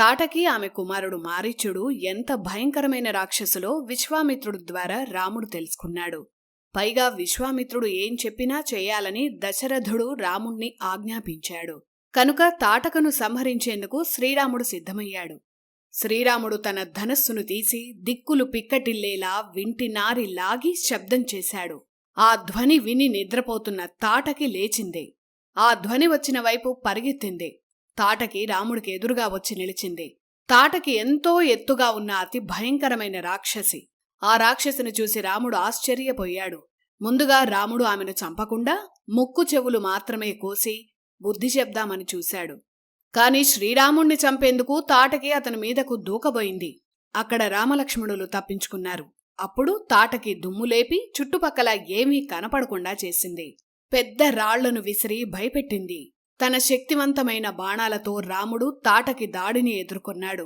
తాటకి ఆమె కుమారుడు మారీచుడు ఎంత భయంకరమైన రాక్షసులో విశ్వామిత్రుడు ద్వారా రాముడు తెలుసుకున్నాడు. పైగా విశ్వామిత్రుడు ఏం చెప్పినా చేయాలని దశరథుడు రాముణ్ణి ఆజ్ఞాపించాడు. కనుక తాటకను సంహరించేందుకు శ్రీరాముడు సిద్ధమయ్యాడు. శ్రీరాముడు తన ధనస్సును తీసి దిక్కులు పిక్కటిల్లేలా వింటి నారి లాగి శబ్దం చేశాడు. ఆ ధ్వని విని నిద్రపోతున్న తాటకి లేచింది. ఆ ధ్వని వచ్చిన వైపు పరిగెత్తింది. తాటకి రాముడికి ఎదురుగా వచ్చి నిలిచింది. తాటకి ఎంతో ఎత్తుగా ఉన్న అతి భయంకరమైన రాక్షసి. ఆ రాక్షసిని చూసి రాముడు ఆశ్చర్యపోయాడు. ముందుగా రాముడు ఆమెను చంపకుండా ముక్కు చెవులు మాత్రమే కోసి బుద్ధి చెప్దామని చూశాడు. కాని శ్రీరాముణ్ణి చంపేందుకు తాటకి అతని మీదకు దూకబోయింది. అక్కడ రామలక్ష్మణులు తప్పించుకున్నారు. అప్పుడు తాటకి దుమ్ములేపి చుట్టుపక్కల ఏమీ కనపడకుండా చేసింది. పెద్ద రాళ్ళను విసిరి భయపెట్టింది. తన శక్తివంతమైన బాణాలతో రాముడు తాటకి దాడిని ఎదుర్కొన్నాడు.